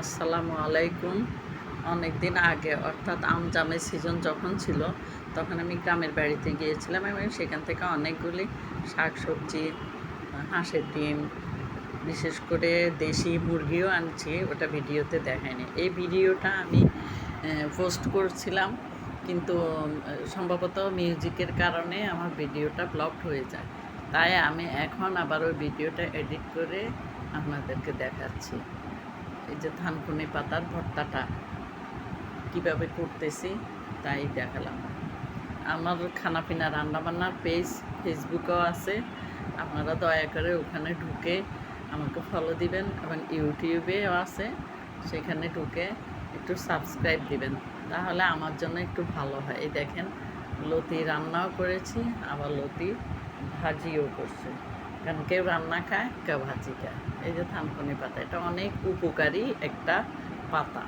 আসসালামু আলাইকুম। অনেক দিন আগে, অর্থাৎ আম জামের সিজন যখন ছিল, তখন আমি গ্রামের বাড়িতে গিয়েছিলাম এবং সেখান থেকে অনেকগুলি শাক সবজি হাঁসের ডিম, বিশেষ করে দেশি মুরগিও আনছি, ওটা ভিডিওতে দেখায়নি। এই ভিডিওটা আমি পোস্ট করছিলাম, কিন্তু, সম্ভবত মিউজিকের কারণে আমার ভিডিওটা ব্লক হয়ে যায়। তাই আমি এখন আবার ওই ভিডিওটা এডিট করে আপনাদেরকে দেখাচ্ছি। এই যে থানকুনি পাতার ভর্তাটা কীভাবে করতেছি, তাই দেখালাম। আমার খানাপিনা রান্নাবান্নার পেজ ফেসবুকেও আছে, আপনারা দয়া করে ওখানে ঢুকে আমাকে ফলো দিবেন এবং ইউটিউবেও আছে, সেখানে ঢুকে একটু সাবস্ক্রাইব দিবেন, তাহলে আমার জন্য একটু ভালো হয়। এই দেখেন, লতি রান্নাও করেছি, আবার লতি ভাজিও করছে। কারণ কেউ রান্না খায়, কেউ ভাজি খায়। এই যে থানকুনি পাতা, এটা অনেক উপকারী একটা পাতা।